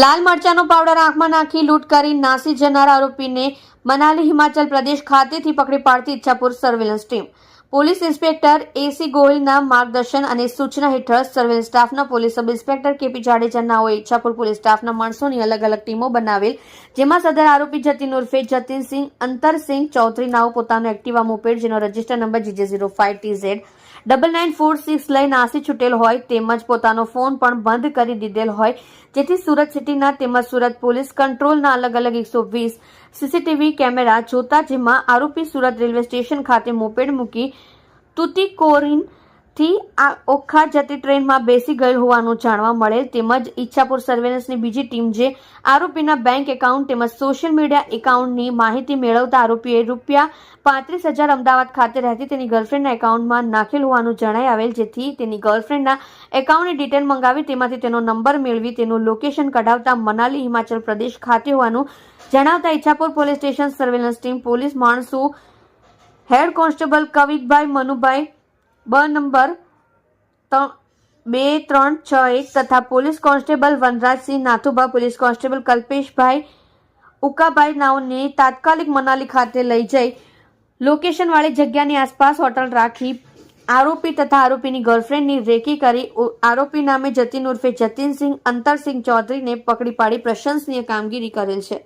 લાલ મરચાનો powder આંખમાં નાખી લૂંટ કરી નાસી જનાર આરોપીને મનાલી હિમાચલ પ્રદેશ ખાતેથી પકડી પાડતી Ichhapur surveillance team police inspector AC ગોહિલના માર્ગદર્શન અને સૂચના હેઠળ સર્વેલન્સ સ્ટાફના police sub inspector KP Jadeja નાઓએ Ichhapur police સ્ટાફના માણસોની અલગ અલગ ટીમો બનાવેલ, જેમાં સદર આરોપી જતીન ઉર્ફે જતીનસિંહ, અંતરસિંહ ચૌધરી, નાઓ પોતાનો એક્ટિવા મોપેડ જેનો register number GJ zero five TZ double nine four six લઈ નાસી છૂટેલ હોય તેમજ પોતાનો ફોન પણ બંધ કરી દીધેલ હોય. જેથી સુરત સિટીના તેમજ સુરત પોલીસ કંટ્રોલના અલગ અલગ એકસો વીસ સીસીટીવી કેમેરા જોતા જેમાં આરોપી સુરત રેલવે સ્ટેશન ખાતે મોપેડ મૂકી તુતિકોરિન થી આ ઓખા જતી ટ્રેનમાં બેસી ગયેલ હોવાનું જાણવા મળેલ તેમજ ઈચ્છાપુર સર્વેલન્સની બીજી ટીમ જે આરોપીના બેંક એકાઉન્ટ તેમજ સોશિયલ મીડિયા એકાઉન્ટની માહિતી મેળવતા આરોપીએ રૂપિયા પાંત્રીસ હજાર અમદાવાદ ખાતે રહેતી તેની ગર્લફ્રેન્ડના એકાઉન્ટમાં નાખેલ હોવાનું જણાઈ આવેલ, જેથી તેની ગર્લફ્રેન્ડના એકાઉન્ટની ડિટેલ મંગાવી તેમાંથી તેનો નંબર મેળવી તેનું લોકેશન કઢાવતા મનાલી હિમાચલ પ્રદેશ ખાતે હોવાનું જણાવતા Ichhapur police station surveillance team police માણસો હેડ કોન્સ્ટેબલ કવિતભાઈ મનુભાઈ બ નંબર બે, ત્રણ, છ, એક તથા police constable Vanrajsinh Nathubha, police constable Kalpeshbhai Ukabhai નાઓને તાત્કાલિક મનાલી ખાતે લઈ જઈ લોકેશનવાળી જગ્યાની આસપાસ હોટલ રાખી આરોપી તથા આરોપીની ગર્લફ્રેન્ડની રેકી કરી આરોપી નામે જતીન ઉર્ફે જતીનસિંહ અંતરસિંહ ચૌધરીને પકડી પાડી પ્રશંસનીય કામગીરી કરેલ છે.